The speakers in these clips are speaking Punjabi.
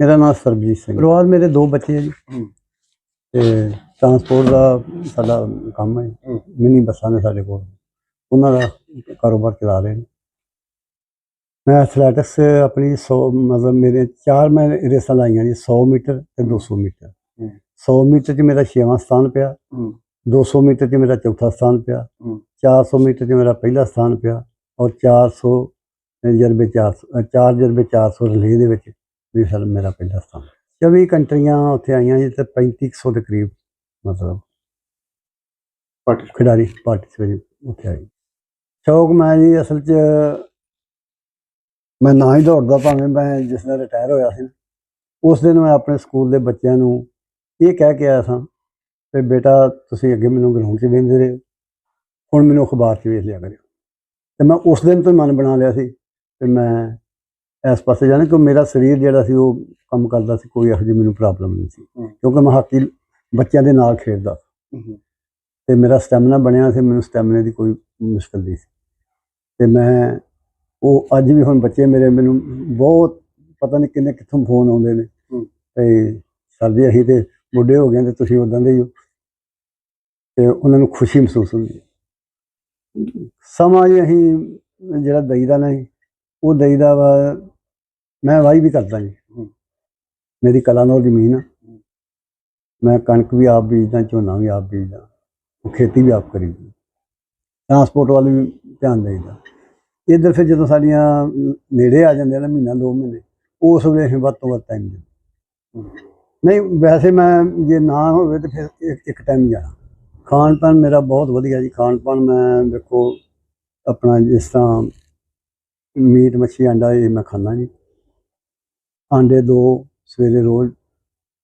ਮੇਰਾ ਨਾਮ ਸਰਬਜੀਤ ਸਿੰਘ ਪਰਿਵਾਰ ਮੇਰੇ ਦੋ ਬੱਚੇ ਹੈ ਜੀ। ਤੇ ਟਰਾਂਸਪੋਰਟ ਦਾ ਸਾਡਾ ਕੰਮ ਹੈ। ਮਿੰਨੀ ਬੱਸਾਂ ਨੇ ਸਾਡੇ ਕੋਲ। ਉਹਨਾਂ ਦਾ ਕਾਰੋਬਾਰ ਚਲਾ ਰਹੇ ਨੇ। ਮੈਂ ਐਥਲੈਟਿਕਸ ਆਪਣੀ 100 ਮਤਲਬ ਮੇਰੇ ਚਾਰ ਮੈਂ ਰੇਸਾਂ ਲਾਈਆਂ ਜੀ 100 ਮੀਟਰ ਤੇ 200 ਮੀਟਰ। ਹੂੰ। 100 ਮੀਟਰ 'ਚ ਮੇਰਾ 6ਵਾਂ ਸਥਾਨ ਪਿਆ। ਹੂੰ। 200 ਮੀਟਰ 'ਚ ਮੇਰਾ ਚੌਥਾ ਸਥਾਨ ਪਿਆ। ਹੂੰ। 400 ਮੀਟਰ 'ਚ ਮੇਰਾ ਪਹਿਲਾ ਸਥਾਨ ਪਿਆ। ਔਰ 400 ਜਰਬੇ 400 ਚਾਰ ਜਰਬੇ 400 ਰਿਲੇ ਦੇ ਵਿੱਚ ਵੀ ਸਰ ਮੇਰਾ ਪਹਿਲਾ ਸਥਾਨ 24 ਕੰਟਰੀਆਂ ਉੱਥੇ ਆਈਆਂ ਜੀ ਤੇ 3500 ਦੇ ਕਰੀਬ ਮਤਲਬ ਪਾਰਟੀ ਖਿਡਾਰੀ ਪਾਰਟਿਸਪੇਟ ਉੱਥੇ ਆਏ। ਸ਼ੌਕ ਮੈਂ ਜੀ ਅਸਲ 'ਚ ਮੈਂ ਨਾ ਹੀ ਦੌੜਦਾ ਭਾਵੇਂ ਮੈਂ ਜਿਸ ਦਿਨ ਰਿਟਾਇਰ ਹੋਇਆ ਸੀ ਉਸ ਦਿਨ ਮੈਂ ਆਪਣੇ ਸਕੂਲ ਦੇ ਬੱਚਿਆਂ ਨੂੰ ਇਹ ਕਹਿ ਕੇ ਆਇਆ ਸਾਂ ਕਿ ਬੇਟਾ ਤੁਸੀਂ ਅੱਗੇ ਮੈਨੂੰ ਗਰਾਊਂਡ 'ਚ ਵੇਖਦੇ ਰਹੇ ਹੁਣ ਮੈਨੂੰ ਅਖਬਾਰ 'ਚ ਵੇਖ ਲਿਆ ਕਰਿਓ। ਤੇ ਮੈਂ ਉਸ ਦਿਨ ਤੋਂ ਮਨ ਬਣਾ ਲਿਆ ਸੀ ਕਿ ਮੈਂ ਇਸ ਪਾਸੇ ਜਾਣਾ ਕਿਉਂ ਮੇਰਾ ਸਰੀਰ ਜਿਹੜਾ ਸੀ ਉਹ ਕੰਮ ਕਰਦਾ ਸੀ ਕੋਈ ਇਹੋ ਜਿਹੀ ਮੈਨੂੰ ਪ੍ਰੋਬਲਮ ਨਹੀਂ ਸੀ। ਕਿਉਂਕਿ ਮੈਂ ਹਾਕੀ ਬੱਚਿਆਂ ਦੇ ਨਾਲ ਖੇਡਦਾ ਤੇ ਮੇਰਾ ਸਟੈਮਿਨਾ ਬਣਿਆ ਸੀ ਮੈਨੂੰ ਸਟੈਮਿਨਾ ਦੀ ਕੋਈ ਮੁਸ਼ਕਲ ਨਹੀਂ ਸੀ। ਤੇ ਮੈਂ ਉਹ ਅੱਜ ਵੀ ਹੁਣ ਬੱਚੇ ਮੇਰੇ ਮੈਨੂੰ ਬਹੁਤ ਪਤਾ ਨਹੀਂ ਕਿੰਨੇ ਕਿੱਥੋਂ ਫੋਨ ਆਉਂਦੇ ਨੇ। ਤੇ ਸਰ ਜੀ ਅਸੀਂ ਤੇ ਬੁੱਢੇ ਹੋ ਗਏ ਤੇ ਤੁਸੀਂ ਉਦਾਂ ਦੇ ਹੀ ਹੋ। ਤੇ ਉਹਨਾਂ ਨੂੰ ਖੁਸ਼ੀ ਮਹਿਸੂਸ ਹੁੰਦੀ ਹੈ। ਸਮਾਂ ਜੀ ਅਸੀਂ ਜਿਹੜਾ ਦਈਦਾ ਨਹੀਂ ਉਹ ਦਈਦਾ ਵਾ ਮੈਂ ਵਾਹੀ ਵੀ ਕਰਦਾ ਜੀ। ਮੇਰੀ ਕਲਾ ਨਾਲ ਜ਼ਮੀਨ ਆ। ਮੈਂ ਕਣਕ ਵੀ ਆਪ ਬੀਜਦਾ, ਝੋਨਾ ਵੀ ਆਪ ਬੀਜਦਾ। ਖੇਤੀ ਵੀ ਆਪ ਕਰੀਦੀ ਟਰਾਂਸਪੋਰਟ ਵੱਲ ਵੀ ਧਿਆਨ ਦੇਈਦਾ। ਇੱਧਰ ਫਿਰ ਜਦੋਂ ਸਾਡੀਆਂ ਨੇੜੇ ਆ ਜਾਂਦੇ ਆ ਨਾ, ਮਹੀਨਾ, ਦੋ ਮਹੀਨੇ, ਉਸ ਵੇਲੇ ਅਸੀਂ ਵੱਧ ਤੋਂ ਵੱਧ ਟਾਈਮ ਦਿੰਦੇ ਨਹੀਂ, ਵੈਸੇ ਮੈਂ ਜੇ ਨਾ ਹੋਵੇ ਤਾਂ ਫਿਰ ਇੱਕ- ਇੱਕ ਟਾਈਮ ਜਾਣਾ। ਖਾਣ ਪਾਣ ਮੇਰਾ ਬਹੁਤ ਵਧੀਆ ਜੀ। ਖਾਣ ਪਾਣ ਮੈਂ ਦੇਖੋ, ਆਪਣਾ ਜਿਸ ਤਰ੍ਹਾਂ ਮੀਟ, ਮੱਛੀ, ਅੰਡਾ ਇਹ ਮੈਂ ਖਾਂਦਾ ਜੀ। ਆਂਡੇ ਦੋ ਸਵੇਰੇ ਰੋਜ਼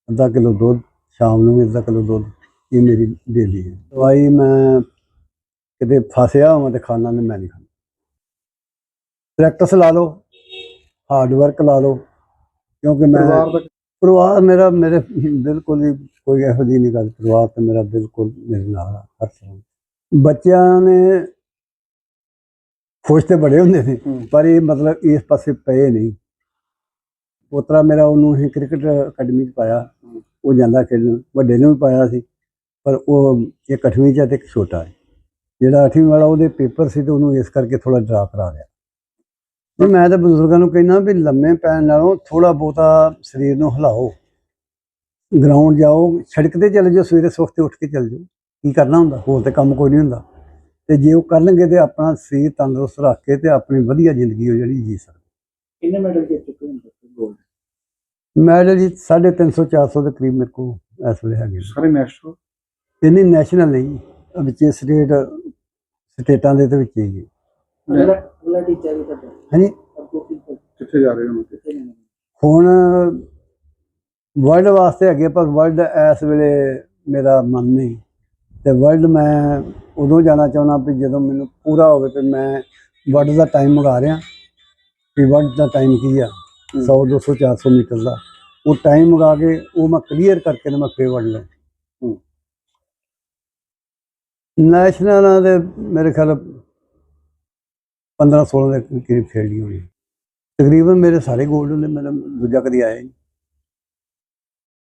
ਅੱਧਾ ਕਿਲੋ ਦੁੱਧ ਸ਼ਾਮ ਨੂੰ ਵੀ ਅੱਧਾ ਕਿਲੋ ਦੁੱਧ ਇਹ ਮੇਰੀ ਡੇਲੀ ਹੈ। ਦਵਾਈ ਮੈਂ ਕਿਤੇ ਫਸਿਆ ਹੋਵਾਂ ਤੇ ਖਾਣਾ ਨਹੀਂ ਮੈਂ ਨਹੀਂ ਖਾਂਦਾ। ਪ੍ਰੈਕਟਿਸ ਲਾ ਲਓ ਹਾਰਡ ਵਰਕ ਲਾ ਲਓ ਕਿਉਂਕਿ ਮੈਂ ਪਰਿਵਾਰ ਮੇਰਾ ਮੇਰੇ ਬਿਲਕੁਲ ਹੀ ਕੋਈ ਇਹੋ ਜਿਹੀ ਨਹੀਂ ਗੱਲ ਪਰਿਵਾਰ ਤੇ ਮੇਰਾ ਬਿਲਕੁਲ ਮੇਰੇ ਨਾਲ ਹਰ ਤਰ੍ਹਾਂ ਬੱਚਿਆਂ ਨੇ ਖੁਸ਼ ਤੇ ਬੜੇ ਹੁੰਦੇ ਸੀ ਹੂੰ। ਪਰ ਇਹ ਮਤਲਬ ਇਸ ਪਾਸੇ ਪਏ ਨਹੀਂ। ਪੋਤਰਾ ਮੇਰਾ ਉਹਨੂੰ ਅਸੀਂ ਕ੍ਰਿਕਟ ਅਕੈਡਮੀ 'ਚ ਪਾਇਆ, ਉਹ ਜਾਂਦਾ ਖੇਡਣ, ਵੱਡੇ ਨੂੰ ਵੀ ਪਾਇਆ ਸੀ, ਪਰ ਉਹ ਇੱਕ ਅੱਠਵੀਂ 'ਚ ਹੈ ਤੇ ਇੱਕ ਛੋਟਾ ਹੈ। ਜਿਹੜਾ ਅੱਠਵੀਂ ਵਾਲਾ ਉਹਦੇ ਪੇਪਰ ਸੀ ਤੇ ਉਹਨੂੰ ਇਸ ਕਰਕੇ ਥੋੜਾ ਡਰਾ ਕਰਾ ਲਿਆ। ਵੀ ਮੈਂ ਤਾਂ ਬਜ਼ੁਰਗਾਂ ਨੂੰ ਕਹਿੰਦਾ ਵੀ ਲੰਮੇ ਪੈਣ ਨਾਲੋਂ ਥੋੜਾ ਬਹੁਤਾ ਸਰੀਰ ਨੂੰ ਹਿਲਾਓ। ਗਰਾਊਂਡ ਜਾਓ, ਸੜਕ ਤੇ ਚਲੇ ਜਾਓ, ਸਵੇਰੇ ਸਵਖਤੇ ਉੱਠ ਕੇ ਚੱਲ ਜਾਓ। ਕੀ ਕਰਨਾ ਹੁੰਦਾ? ਹੋਰ ਤੇ ਕੰਮ ਕੋਈ ਨਹੀਂ ਹੁੰਦਾ। ਤੇ ਜੇ ਉਹ ਕਰਨਗੇ ਤੇ ਆਪਣਾ ਸਰੀਰ ਤੰਦਰੁਸਤ ਰੱਖ ਕੇ ਤੇ ਆਪਣੀ ਵਧੀਆ ਜ਼ਿੰਦਗੀ ਉਹ ਜਿਹੜੀ ਜੀ ਸਕਦੇ। ਕਿੰਨੇ ਮੈਡਲ ਜਿੱਤ ਮੈਡਲ ਜੀ 350 400 ਦੇ ਕਰੀਬ ਮੇਰੇ ਕੋਲ ਇਸ ਵੇਲੇ ਹੈਗੇ। ਸਾਰੇ ਨੈਸ਼ਨਲ ਇੰਨੀ ਨੈਸ਼ਨਲ ਨਹੀਂ ਵਿੱਚ ਸਟੇਟ ਸਟੇਟਾਂ ਦੇ ਤੇ ਵਿੱਚ ਹੀ ਹੈ। ਅਗਲਾ ਅਗਲਾ ਟੀਚਰ ਵੀ ਤੁਹਾਡਾ। ਹਾਂਜੀ? ਅੱਗੋਂ ਕੀ ਕਰ- ਕਿੱਥੇ ਜਾ ਰਹੇ ਹੋ ਕਿੱਥੇ ਜਾਣਾ? ਹੁਣ ਵਰਲਡ ਵਾਸਤੇ ਹੈਗੇ ਪਰ ਵਰਲਡ ਇਸ ਵੇਲੇ ਮੇਰਾ ਮਨ ਨਹੀਂ। ਤੇ ਵਰਲਡ ਮੈਂ ਉਦੋਂ ਜਾਣਾ ਚਾਹੁੰਦਾ ਵੀ ਜਦੋਂ ਮੈਨੂੰ ਪੂਰਾ ਹੋਵੇ ਕਿ ਮੈਂ ਵਰਲਡ ਦਾ ਟਾਈਮ ਮੰਗਾ ਰਿਹਾ ਵੀ ਵਰਲਡ ਦਾ ਟਾਈਮ ਕੀ ਆ। 100 200 400 ਮੀਟਰ ਦਾ ਉਹ ਟਾਈਮ ਮੰਗਾ ਕੇ ਉਹ ਮੈਂ ਕਲੀਅਰ ਕਰਕੇ ਤੇ ਮੈਂ ਫੇਰ ਵਰਲਡ ਲਾਂ ਹੂੰ। ਨੈਸ਼ਨਲ ਦੇ ਮੇਰੇ ਖਿਆਲ 15 16 ਦੇ ਕਰੀਬ ਖੇਡੀ ਹੋਣੀ ਤਕਰੀਬਨ ਮੇਰੇ ਸਾਰੇ 골ਡ ਨੇ ਮੇਰਾ ਦੂਜਾ ਕਦੀ ਆਇਆ ਨਹੀਂ।